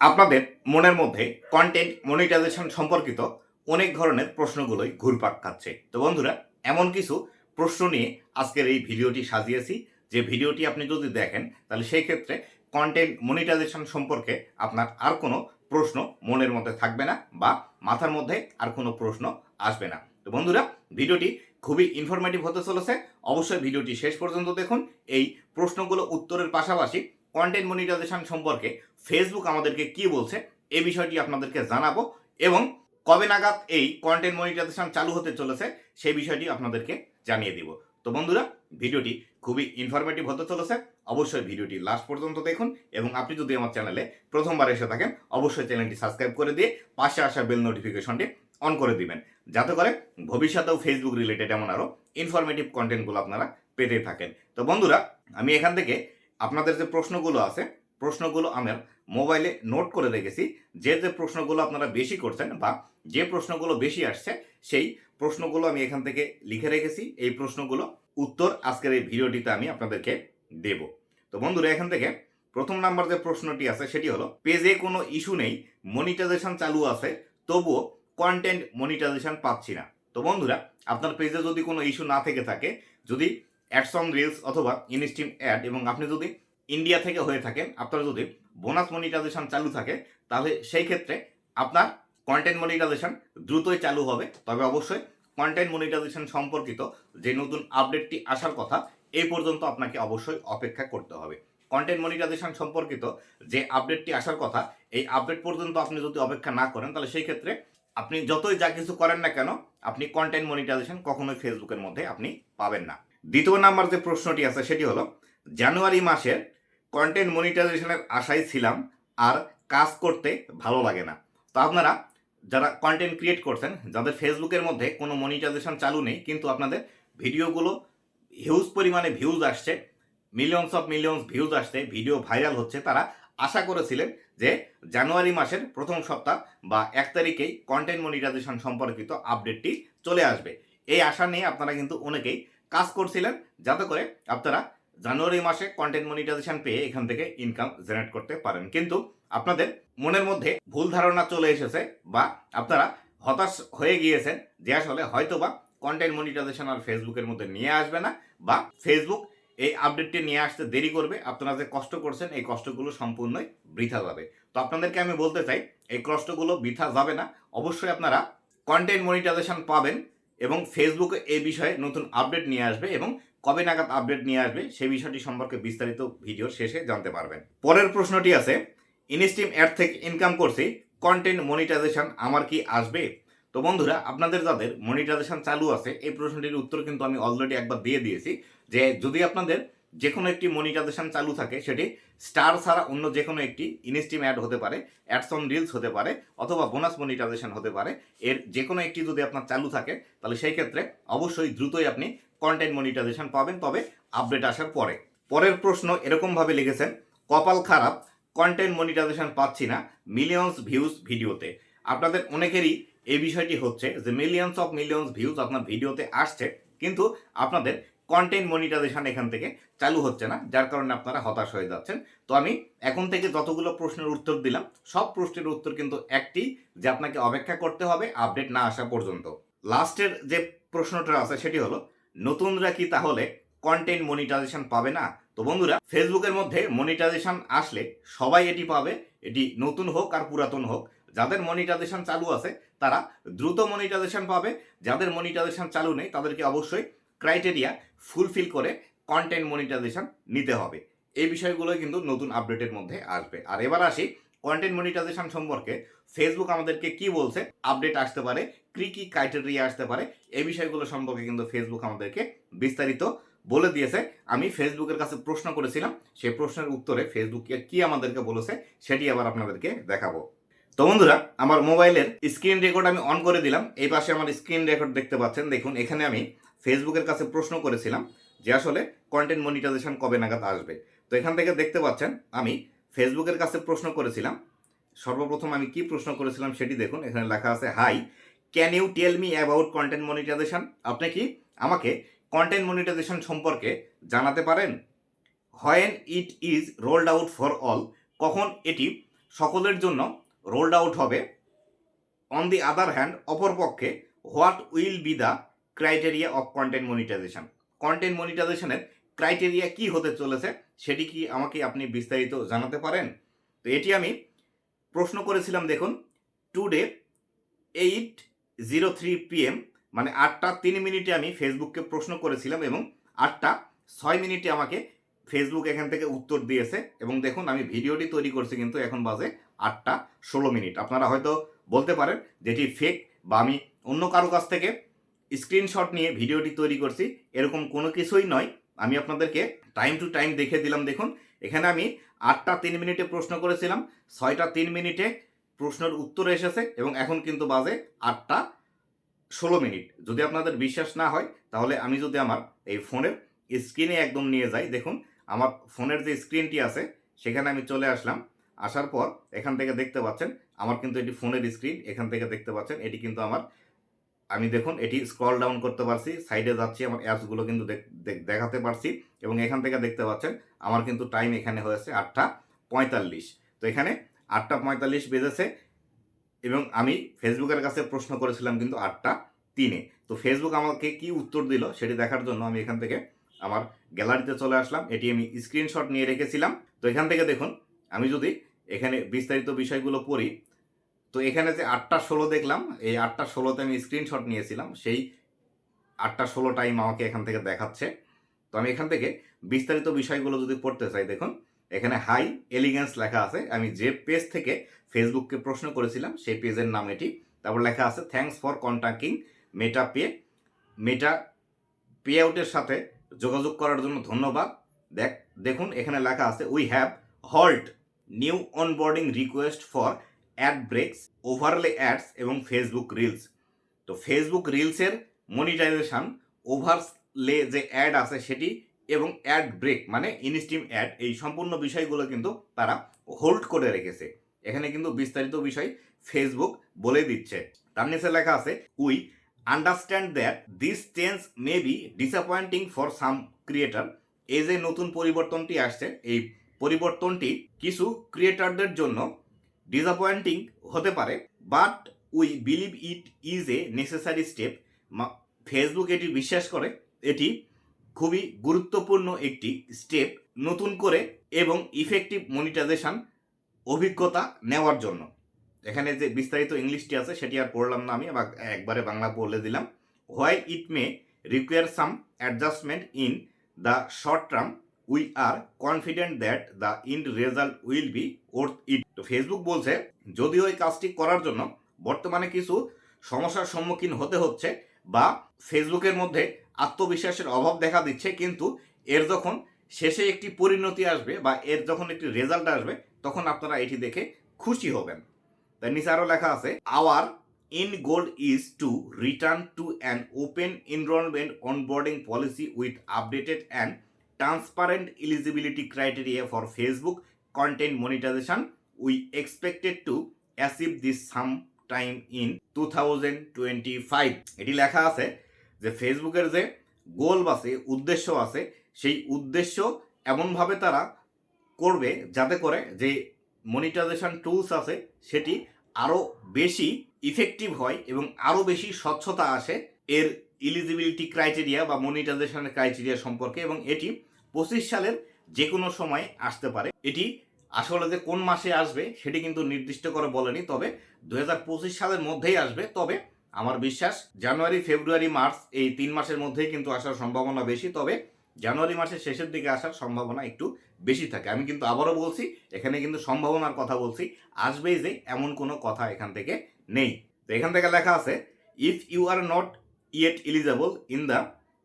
আপনাদের মনের মধ্যে কন্টেন্ট মনিটাইজেশন সম্পর্কিত অনেক ধরনের প্রশ্নগুলোই ঘুরপাক খাচ্ছে। তো বন্ধুরা, এমন কিছু প্রশ্ন নিয়ে আজকের এই ভিডিওটি সাজিয়েছি। যে ভিডিওটি আপনি যদি দেখেন, তাহলে সেই ক্ষেত্রে কন্টেন্ট মনিটাইজেশন সম্পর্কে আপনার আর কোনো প্রশ্ন মনের মধ্যে থাকবে না বা মাথার মধ্যে আর কোনো প্রশ্ন আসবে না। তো বন্ধুরা, ভিডিওটি খুবই ইনফরমেটিভ হতে চলেছে। অবশ্যই ভিডিওটি শেষ পর্যন্ত দেখুন। এই প্রশ্নগুলো উত্তরের পাশাপাশি কন্টেন্ট মনিটাইজেশন সম্পর্কে ফেসবুক আমাদেরকে কি বলছে, এ বিষয়টি আপনাদেরকে জানাব এবং কবে নাগাদ এই কন্টেন্ট মনিটাইজেশন চালু হতে চলেছে, সেই বিষয়টি আপনাদেরকে জানিয়ে দিব। তো বন্ধুরা, ভিডিওটি খুবই ইনফরমেটিভ হতে চলেছে, অবশ্যই ভিডিওটি লাস্ট পর্যন্ত দেখুন এবং আপনি যদি আমার চ্যানেলে প্রথমবার এসে থাকেন, অবশ্যই চ্যানেলটি সাবস্ক্রাইব করে দিয়ে পাশে আসা বেল নোটিফিকেশনটি অন করে দিবেন। যাতে করে ভবিষ্যতেও ফেসবুক রিলেটেড এমন আরও ইনফরমেটিভ কন্টেন্টগুলো আপনারা পেতে থাকেন। তো বন্ধুরা, আমি এখান থেকে আপনাদের যে প্রশ্নগুলো আছে প্রশ্নগুলো আমার মোবাইলে নোট করে রেখেছি। যে যে প্রশ্নগুলো আপনারা বেশি করছেন বা যে প্রশ্নগুলো বেশি আসছে, সেই প্রশ্নগুলো আমি এখান থেকে লিখে রেখেছি। এই প্রশ্নগুলো উত্তর আজকের এই ভিডিওটিতে আমি আপনাদেরকে দেব। তো বন্ধুরা, এখান থেকে প্রথম নাম্বার যে প্রশ্নটি আছে, সেটি হলো, পেজে কোনো ইস্যু নেই, মনিটাইজেশন চালু আছে, তবুও কন্টেন্ট মনিটাইজেশন পাচ্ছি না। তো বন্ধুরা, আপনার পেজে যদি কোনো ইস্যু না থেকে থাকে, যদি অ্যাডস অন রিলস অথবা ইনস্টিম অ্যাড এবং আপনি যদি ইন্ডিয়া থেকে হয়ে থাকেন আপনার যদি বোনাস মনিটাইজেশন চালু থাকে, তাহলে সেই ক্ষেত্রে আপনার কন্টেন্ট মনিটাইজেশন দ্রুতই চালু হবে। তবে অবশ্যই কন্টেন্ট মনিটাইজেশন সম্পর্কিত যে নতুন আপডেটটি আসার কথা, এই পর্যন্ত আপনাকে অবশ্যই অপেক্ষা করতে হবে। কন্টেন্ট মনিটাইজেশন সম্পর্কিত যে আপডেটটি আসার কথা, এই আপডেট পর্যন্ত আপনি যদি অপেক্ষা না করেন, তাহলে সেই ক্ষেত্রে আপনি যতই যা কিছু করেন না কেন, আপনি কন্টেন্ট মনিটাইজেশন কখনোই ফেসবুকের মধ্যে আপনি পাবেন না। দ্বিতীয় নাম্বার যে প্রশ্নটি আছে, সেটি হলো, জানুয়ারি মাসের কন্টেন্ট মনিটাইজেশনের আশায় ছিলাম, আর কাজ করতে ভালো লাগে না। তো আপনারা যারা কন্টেন্ট ক্রিয়েট করছেন, যাদের ফেসবুকের মধ্যে কোনো মনিটাইজেশন চালু নেই, কিন্তু আপনাদের ভিডিওগুলো হিউজ পরিমাণে ভিউজ আসছে মিলিয়নস অফ মিলিয়নস ভিউজ আসছে ভিডিও ভাইরাল হচ্ছে, তারা আশা করেছিলেন যে জানুয়ারি মাসের প্রথম সপ্তাহ বা এক তারিখেই কন্টেন্ট মনিটাইজেশন সম্পর্কিত আপডেটটি চলে আসবে। এই আশা নিয়ে আপনারা কিন্তু অনেকেই কাজ করছিলেন, যাতে করে আপনারা জানুয়ারি মাসে কন্টেন্ট মনিটাইজেশন পেয়ে এখান থেকে ইনকাম জেনারেট করতে পারেন। কিন্তু আপনাদের মনের মধ্যে ভুল ধারণা চলে এসেছে বা আপনারা হতাশ হয়ে গিয়েছেন যে আসলে হয়তো বা কন্টেন্ট মনিটাইজেশন আর ফেসবুকের মধ্যে নিয়ে আসবে না বা ফেসবুক এই আপডেটটি নিয়ে আসতে দেরি করবে, আপনারা যে কষ্ট করছেন এই কষ্টগুলো সম্পূর্ণই বৃথা যাবে। তো আপনাদেরকে আমি বলতে চাই, এই কষ্টগুলো বৃথা যাবে না। অবশ্যই আপনারা কন্টেন্ট মনিটাইজেশন পাবেন এবং ফেসবুকে এই বিষয়ে নতুন আপডেট নিয়ে আসবে এবং কবে নাগাদ আপডেট নিয়ে আসবে সেই বিষয়টি সম্পর্কে বিস্তারিত ভিডিও শেষে জানতে পারবেন। পরের প্রশ্নটি আছে ইনস্টিম অ্যাড থেকে ইনকাম করছি কন্টেন্ট মনিটাইজেশন আমার কি আসবে? তো বন্ধুরা, আপনাদের যাদের মনিটাইজেশন চালু আছে, এই প্রশ্নটির উত্তর কিন্তু আমি অলরেডি একবার দিয়ে দিয়েছি যে যদি আপনাদের যে কোনো একটি মনিটাইজেশন চালু থাকে, সেটি স্টার ছাড়া অন্য যে কোনো একটি ইনস্টিম অ্যাড হতে পারে অ্যাডস অন রিলস হতে পারে, অথবা বোনাস মনিটাইজেশন হতে পারে। এর যে কোনো একটি যদি আপনার চালু থাকে, তাহলে সেই ক্ষেত্রে অবশ্যই দ্রুতই আপনি কন্টেন্ট মনিটাইজেশন পাবেন, তবে আপডেট আসার পরে। পরের প্রশ্ন এরকমভাবে লিখেছেন, কপাল খারাপ কন্টেন্ট মনিটাইজেশন পাচ্ছি না মিলিয়নস ভিউজ ভিডিওতে। আপনাদের অনেকেরই এই বিষয়টি হচ্ছে যে মিলিয়নস অফ মিলিয়নস ভিউজ আপনার ভিডিওতে আসছে, কিন্তু আপনাদের কন্টেন্ট মনিটাইজেশন এখান থেকে চালু হচ্ছে না, যার কারণে আপনারা হতাশ হয়ে যাচ্ছেন। তো আমি এখন থেকে যতগুলো প্রশ্নের উত্তর দিলাম, সব প্রশ্নের উত্তর কিন্তু একটি যে আপনাকে অপেক্ষা করতে হবে আপডেট না আসা পর্যন্ত। লাস্টের যে প্রশ্নটা আছে সেটি হলো, নতুনরা কি তাহলে কন্টেন্ট মনিটাইজেশন পাবে না? তো বন্ধুরা, ফেসবুকের মধ্যে মনিটাইজেশন আসলে সবাই এটি পাবে, এটি নতুন হোক আর পুরাতন হোক। যাদের মনিটাইজেশন চালু আছে, তারা দ্রুত মনিটাইজেশন পাবে, যাদের মনিটাইজেশন চালু নেই, তাদেরকে অবশ্যই ক্রাইটেরিয়া ফুলফিল করে কন্টেন্ট মনিটাইজেশন নিতে হবে। এই বিষয়গুলো কিন্তু নতুন আপডেটের মধ্যে আসবে। আর এবার আসি কন্টেন্ট মনিটাইজেশন সম্পর্কে। ফেসবুক আমাদেরকে কি বলছে? আপডেট আসতে পারে, কি কি ক্রাইটেরিয়া আসতে পারে? এই বিষয়গুলো সম্পর্কে কিন্তু ফেসবুক আমাদেরকে বিস্তারিত বলে দিয়েছে। আমি ফেসবুকের কাছে প্রশ্ন করেছিলাম, সেই প্রশ্নের উত্তরে ফেসবুকে কি আমাদেরকে বলেছে সেটি আবার আপনাদেরকে দেখাবো। তো বন্ধুরা, আমার মোবাইলের স্ক্রিন রেকর্ড আমি অন করে দিলাম। এই পাশে আমার স্ক্রিন রেকর্ড দেখতে পাচ্ছেন। দেখুন, এখানে আমি ফেসবুকের কাছে প্রশ্ন করেছিলাম যে আসলে কন্টেন্ট মনিটাইজেশন কবে নাগাদ আসবে? তো এখান থেকে দেখতে পাচ্ছেন, আমি ফেসবুকের কাছে প্রশ্ন করেছিলাম। সর্বপ্রথম আমি কি প্রশ্ন করেছিলাম সেটি দেখুন, এখানে লেখা আছে hi can you tell me about content monetization আপনি কি আমাকে কন্টেন্ট মনিটাইজেশন সম্পর্কে জানাতে পারেন? When it is rolled out for all কখন এটি সকলের জন্য রোল্ড আউট হবে? অন দি আদার হ্যান্ড অপরপক্ষে what will be the criteria of content monetization content মনিটাইজেশনের ক্রাইটেরিয়া কি হতে চলেছে সেটি কি আমাকে আপনি বিস্তারিত জানাতে পারেন? তো এটি আমি প্রশ্ন করেছিলাম দেখুন today eight zero three PM মানে আটটা তিন মিনিটে আমি ফেসবুককে প্রশ্ন করেছিলাম এবং আটটা ছয় মিনিটে আমাকে ফেসবুক এখান থেকে উত্তর দিয়েছে এবং দেখুন আমি ভিডিওটি তৈরি করছি কিন্তু এখন বাজে আটটা ষোলো মিনিট। আপনারা হয়তো বলতে পারেন যেটি ফেক বা আমি অন্য কারও কাছ থেকে স্ক্রিনশট নিয়ে ভিডিওটি তৈরি করছি। এরকম কোনো কিছুই নয়। আমি আপনাদেরকে টাইম টু টাইম দেখে দিলাম। দেখুন, এখানে আমি আটটা তিন মিনিটে প্রশ্ন করেছিলাম। ছয়টা তিন মিনিটে প্রশ্নের উত্তর এসেছে এবং এখন কিন্তু বাজে আটটা ষোলো মিনিট। যদি আপনাদের বিশ্বাস না হয়, তাহলে আমি যদি আমার এই ফোনের স্ক্রিনে একদম নিয়ে যাই। দেখুন, আমার ফোনের যে স্ক্রিনটি আছে, সেখানে আমি চলে আসলাম। আসার পর এখান থেকে দেখতে পাচ্ছেন, আমার কিন্তু এটি ফোনের স্ক্রিন এখান থেকে দেখতে পাচ্ছেন, এটি কিন্তু আমার আমি দেখুন, এটি স্ক্রল ডাউন করতে পারছি সাইডে যাচ্ছি, আমার অ্যাপসগুলো কিন্তু দেখ- দেখ- দেখাতে পারছি, এবং এখান থেকে দেখতে পাচ্ছেন, আমার কিন্তু টাইম এখানে হয়েছে আটটা পঁয়তাল্লিশ। তো এখানে আটটা পঁয়তাল্লিশ বেজেছে, এবং আমি ফেসবুকের কাছে প্রশ্ন করেছিলাম কিন্তু আটটা তিনে। তো ফেসবুক আমাকে কি উত্তর দিল সেটি দেখার জন্য আমি এখান থেকে আমার গ্যালারিতে চলে আসলাম, এটি আমি স্ক্রিনশট নিয়ে রেখেছিলাম। তো এখান থেকে দেখুন, আমি যদি এখানে বিস্তারিত বিষয়গুলো পড়ি তো এখানে যে আটটা ষোলো দেখলাম, এই আটটা ষোলোতে আমি স্ক্রিনশট নিয়েছিলাম, সেই আটটা ষোলো টাইম আমাকে এখান থেকে দেখাচ্ছে। তো আমি এখান থেকে বিস্তারিত বিষয়গুলো যদি পড়তে চাই, দেখুন, এখানে হাই এলিগেন্স লেখা আছে। আমি যে পেজ থেকে ফেসবুককে প্রশ্ন করেছিলাম, সেই পেজের নাম এটি। তারপর লেখা আছে thanks for contacting Meta pay Meta pay আউটের সাথে যোগাযোগ করার জন্য ধন্যবাদ। দেখ, দেখুন, এখানে লেখা আছে we have halt new onboarding request for ad breaks overlay ads এবং ফেসবুক রিলস তো ফেসবুক রিলসের মনিটাইজেশন ওভারলে যে অ্যাড আছে সেটি এবং অ্যাড ব্রেক মানে ইনস্টিম অ্যাড এই সম্পূর্ণ বিষয়গুলো কিন্তু তারা হোল্ড করে রেখেছে। এখানে কিন্তু বিস্তারিত বিষয় ফেসবুক বলে দিচ্ছে। তার নিচে লেখা আছে we understand that this change may be disappointing for some creator এই যে নতুন পরিবর্তনটি আসছে, এই পরিবর্তনটি কিছু ক্রিয়েটারদের জন্য ডিসঅ্যাপয়েন্টিং হতে পারে but we believe it is a necessary step Facebook এটি বিশ্বাস করে, এটি খুবই গুরুত্বপূর্ণ একটি স্টেপ নতুন করে এবং ইফেক্টিভ মনিটাইজেশন অভিজ্ঞতা নেওয়ার জন্য। এখানে যে বিস্তারিত ইংলিশটি আছে, সেটি আর পড়লাম না আমি একবারে বাংলা বলে দিলাম। Why it may require some adjustment in the short term we are confident that the end result will be worth it তো ফেসবুক বলছে, যদিও এই কাজটি করার জন্য বর্তমানে কিছু সমস্যার সম্মুখীন হতে হচ্ছে বা ফেসবুকের মধ্যে আত্মবিশ্বাসের অভাব দেখা দিচ্ছে, কিন্তু এর যখন শেষে একটি পরিণতি আসবে বা এর যখন একটি রেজাল্ট আসবে, তখন আপনারা এটি দেখে খুশি হবেন। তার নিচে আরও লেখা আছে our in goal is to return to an open enrolment onboarding policy with updated and transparent eligibility criteria for Facebook content monetization we expected to achieve this some time in two thousand twenty five এটি লেখা আছে যে ফেসবুকের যে গোল আছে উদ্দেশ্য আছে, সেই উদ্দেশ্য এমনভাবে তারা করবে যাতে করে যে মনিটাইজেশন টুলস আছে, সেটি আরও বেশি ইফেক্টিভ হয় এবং আরও বেশি স্বচ্ছতা আসে এর ইলিজিবিলিটি ক্রাইটেরিয়া বা মনিটাইজেশনের ক্রাইটেরিয়া সম্পর্কে এবং এটি পঁচিশ সালের যে কোনো সময় আসতে পারে। এটি আসলে যে কোন মাসে আসবে সেটি কিন্তু নির্দিষ্ট করে বলেনি, তবে দু হাজার পঁচিশ সালের মধ্যেই আসবে। তবে আমার বিশ্বাস জানুয়ারি, ফেব্রুয়ারি, মার্চ এই তিন মাসের মধ্যেই কিন্তু আসার সম্ভাবনা বেশি, তবে জানুয়ারি মাসের শেষের দিকে আসার সম্ভাবনা একটু বেশি থাকে। আমি কিন্তু আবারও বলছি, এখানে কিন্তু সম্ভাবনার কথা বলছি, আসবেই যে এমন কোনো কথা এখান থেকে নেই। তো এখান থেকে লেখা আছে if you are not yet eligible in the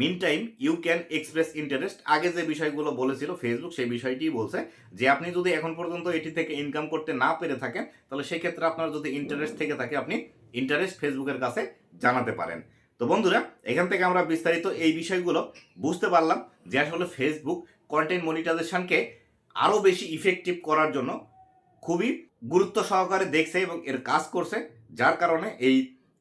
mean time you can express interest আগে যে বিষয়গুলো বলেছিল ফেসবুক সেই বিষয়টিই বলছে যে আপনি যদি এখন পর্যন্ত এটি থেকে ইনকাম করতে না পেরে থাকেন, তাহলে সেক্ষেত্রে আপনার যদি ইন্টারেস্ট থেকে থাকে, আপনি ইন্টারেস্ট ফেসবুকের কাছে জানাতে পারেন। তো বন্ধুরা, এখান থেকে আমরা বিস্তারিত এই বিষয়গুলো বুঝতে পারলাম যে আসলে ফেসবুক কন্টেন্ট মনিটাইজেশনকে আরও বেশি ইফেক্টিভ করার জন্য খুবই গুরুত্ব সহকারে দেখছে এবং এর কাজ করছে, যার কারণে এই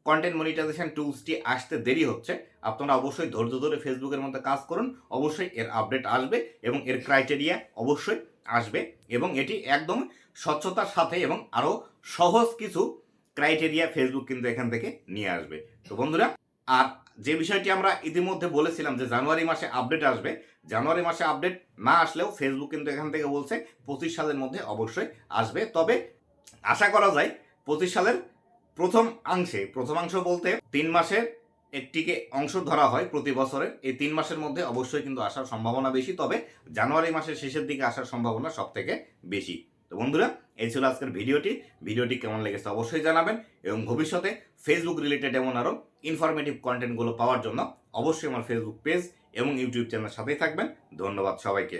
কন্টেন্ট মনিটাইজেশন টুলসটি আসতে দেরি হচ্ছে আপনারা অবশ্যই ধৈর্য ধরে ফেসবুকের মধ্যে কাজ করুন, অবশ্যই এর আপডেট আসবে এবং এর ক্রাইটেরিয়া অবশ্যই আসবে এবং এটি একদম স্বচ্ছতার সাথে এবং আরও সহজ কিছু ক্রাইটেরিয়া ফেসবুক কিন্তু এখান থেকে নিয়ে আসবে। তো বন্ধুরা, আর যে বিষয়টি আমরা ইতিমধ্যে বলেছিলাম যে জানুয়ারি মাসে আপডেট আসবে, জানুয়ারি মাসে আপডেট না আসলেও ফেসবুক কিন্তু এখান থেকে বলছে পঁচিশ সালের মধ্যে অবশ্যই আসবে। তবে আশা করা যায় পঁচিশ সালের প্রথম অংশে প্রথমাংশ বলতে তিন মাসের একটিকে অংশ ধরা হয় প্রতি বছরের এই তিন মাসের মধ্যে অবশ্যই কিন্তু আসার সম্ভাবনা বেশি, তবে জানুয়ারি মাসের শেষের দিকে আসার সম্ভাবনা সব থেকে বেশি। তো বন্ধুরা, এই ছিল আজকের ভিডিওটি। ভিডিওটি কেমন লেগেছে অবশ্যই জানাবেন এবং ভবিষ্যতে ফেসবুক রিলেটেড এমন আরও ইনফরমেটিভ কন্টেন্টগুলো পাওয়ার জন্য অবশ্যই আমার ফেসবুক পেজ এবং ইউটিউব চ্যানেলের সাথেই থাকবেন। ধন্যবাদ সবাইকে।